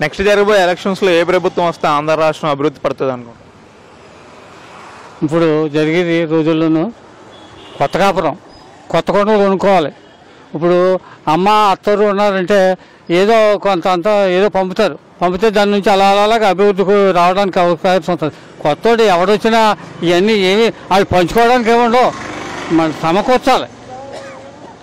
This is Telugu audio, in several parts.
నెక్స్ట్ జరగబోయే ఎలక్షన్స్లో ఏ ప్రభుత్వం వస్తే ఆంధ్ర రాష్ట్రం అభివృద్ధి పడుతుంది అనుకుంటున్నారు? ఇప్పుడు జరిగేది రోజుల్లోనూ కొత్త కాపురం కొత్త కొండలు కొనుక్కోవాలి. ఇప్పుడు అమ్మ అత్తరు ఉన్నారంటే ఏదో కొంత అంత ఏదో పంపుతారు. పంపితే దాని నుంచి అలా అలా అలాగా అభివృద్ధికి రావడానికి అవకాశం ఉంటుంది. కొత్తోడు ఎవడొచ్చినా ఇవన్నీ ఏమి అవి పంచుకోవడానికి ఏముండవు. మన సమకూర్చాలి.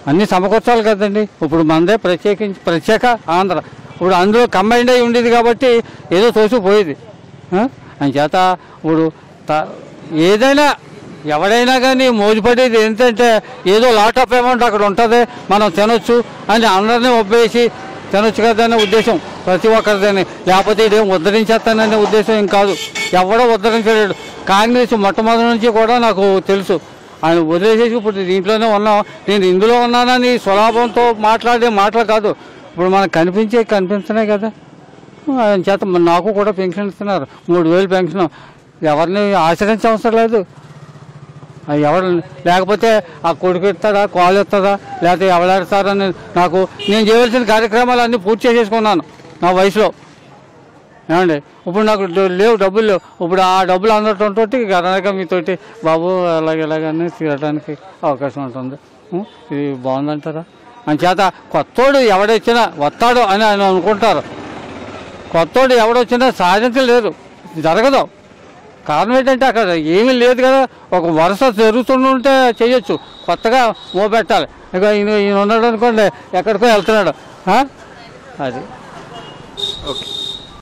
అన్నీ సమకూర్చాలి కదండి. ఇప్పుడు మనదే ప్రత్యేకించి ప్రత్యేక ఆంధ్ర ఇప్పుడు అందులో కంబైండ్ అయి ఉండేది కాబట్టి ఏదో తోసిపోయేది అని చేత ఇప్పుడు ఏదైనా ఎవడైనా కానీ మోజుపడేది ఏంటంటే ఏదో లాట్ ఆఫ్ అమౌంట్ అక్కడ ఉంటుంది మనం తినొచ్చు అని అందరినీ ఒప్పేసి తినొచ్చు కదా ఉద్దేశం. ప్రతి ఒక్కరిదని. లేకపోతే ఇదేం ఉద్ధరించేస్తాననే ఉద్దేశం ఏం కాదు. ఎవడో ఉద్ధరించలేడు. కాంగ్రెస్ మొట్టమొదటి నుంచి కూడా నాకు తెలుసు. ఆయన వదిలేసేసి ఇప్పుడు దీంట్లోనే ఉన్నాం. నేను ఇందులో ఉన్నానని స్వలాభంతో మాట్లాడే మాటలు కాదు. ఇప్పుడు మనకు కనిపించే కనిపించనే కదా. ఆయన చేత నాకు కూడా పెన్షన్ ఇస్తున్నారు. మూడు వేలు పెన్షన్. ఎవరిని ఆశ్రయించే అవసరం లేదు. ఎవరు లేకపోతే ఆ కొడుకు ఇస్తాడా కాలు ఇస్తుందా లేకపోతే ఎవరెడతారని నాకు నేను చేయవలసిన కార్యక్రమాలు అన్నీ పూర్తి చేసేసుకున్నాను నా వయసులో. ఏమండి? ఇప్పుడు నాకు లేవు డబ్బులు లేవు. ఇప్పుడు ఆ డబ్బులు అందటంతో గనక మీతోటి బాబు అలాగే ఇలాగని తీరడానికి అవకాశం ఉంటుంది. ఇది బాగుందంటారా? అంచేత కొత్తోడు ఎవడొచ్చినా వస్తాడు అని ఆయన అనుకుంటారు. కొత్తోడు ఎవడొచ్చినా సాధించలేరు జరగదు. కారణం ఏంటంటే అక్కడ ఏమీ లేదు కదా. ఒక వరుస జరుగుతుంటే చేయొచ్చు. కొత్తగా మోపెట్టాలి ఇక ఈయన ఈయన ఉన్నాడు అనుకోండి ఎక్కడికో వెళ్తున్నాడు. అది. ఓకే.